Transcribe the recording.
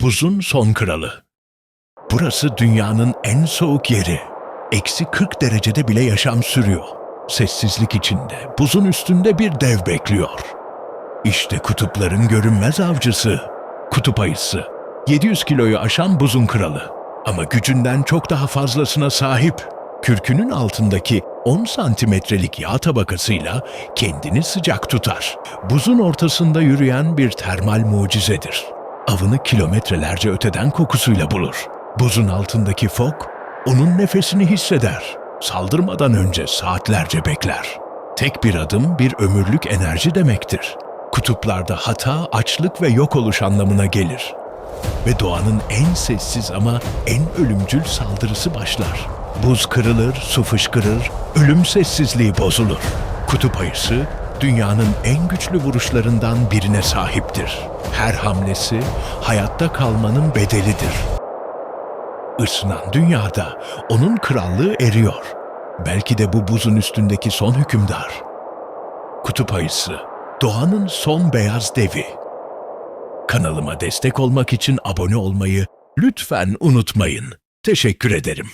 Buzun son kralı. Burası dünyanın en soğuk yeri. Eksi 40 derecede bile yaşam sürüyor. Sessizlik içinde buzun üstünde bir dev bekliyor. İşte kutupların görünmez avcısı. Kutup ayısı. 700 kiloyu aşan buzun kralı. Ama gücünden çok daha fazlasına sahip. Kürkünün altındaki 10 santimetrelik yağ tabakasıyla kendini sıcak tutar. Buzun ortasında yürüyen bir termal mucizedir. Avını kilometrelerce öteden kokusuyla bulur. Buzun altındaki fok, onun nefesini hisseder. Saldırmadan önce saatlerce bekler. Tek bir adım bir ömürlük enerji demektir. Kutuplarda hata, açlık ve yok oluş anlamına gelir. Ve doğanın en sessiz ama en ölümcül saldırısı başlar. Buz kırılır, su fışkırır, ölüm sessizliği bozulur. Kutup ayısı dünyanın en güçlü vuruşlarından birine sahiptir. Her hamlesi hayatta kalmanın bedelidir. Isınan dünyada onun krallığı eriyor. Belki de bu buzun üstündeki son hükümdar. Kutup ayısı, doğanın son beyaz devi. Kanalıma destek olmak için abone olmayı lütfen unutmayın. Teşekkür ederim.